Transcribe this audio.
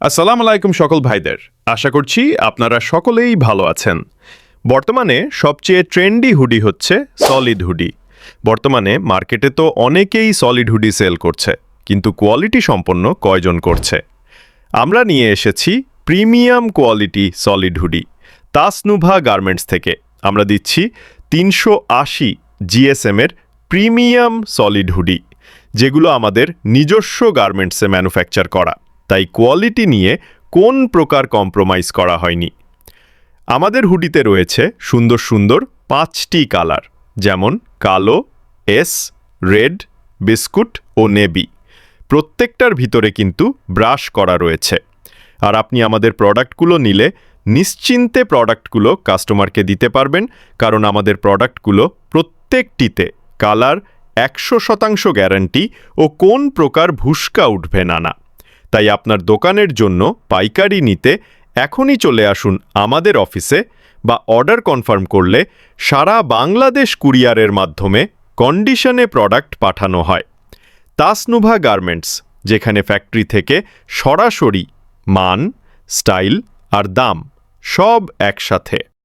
আসসালামু আলাইকুম সকল ভাইদের। আশা করছি আপনারা সকলেই ভালো আছেন। বর্তমানে সবচেয়ে ট্রেন্ডি হুডি হচ্ছে সলিড হুডি। বর্তমানে মার্কেটে তো অনেকেই সলিড হুডি সেল করছে, কিন্তু কোয়ালিটি সম্পন্ন কয়জন করছে? আমরা নিয়ে এসেছি premium quality solid hoodie, Tasnuva garments থেকে। আমরা দিচ্ছি তিনশো আশি জিএসএমের প্রিমিয়াম সলিড হুডি, যেগুলো আমাদের নিজস্ব গার্মেন্টসে ম্যানুফ্যাকচার করা। তাই কোয়ালিটি নিয়ে কোন প্রকার কম্প্রোমাইজ করা হয়নি। আমাদের হুডিতে রয়েছে সুন্দর সুন্দর পাঁচটি কালার যেমন কালো এস রেড বিস্কুট ও নেবি প্রত্যেকটার ভিতরে কিন্তু ব্রাশ করা রয়েছে। আর আপনি আমাদের প্রোডাক্টগুলো নিলে নিশ্চিন্তে প্রোডাক্টগুলো কাস্টমারকে দিতে পারবেন, কারণ আমাদের প্রোডাক্টগুলো প্রত্যেকটিতে কালার একশো শতাংশ গ্যারান্টি ও কোন প্রকার ভুস্কা উঠবে না না। তাই আপনার দোকানের জন্য পাইকারি নিতে এখনই চলে আসুন আমাদের অফিসে বা অর্ডার কনফার্ম করলে সারা বাংলাদেশ কুরিয়ারের মাধ্যমে কন্ডিশনে প্রোডাক্ট পাঠানো হয়। তাসনুভা গার্মেন্টস, যেখানে ফ্যাক্টরি থেকে সরাসরি মান, স্টাইল আর দাম সব একসাথে।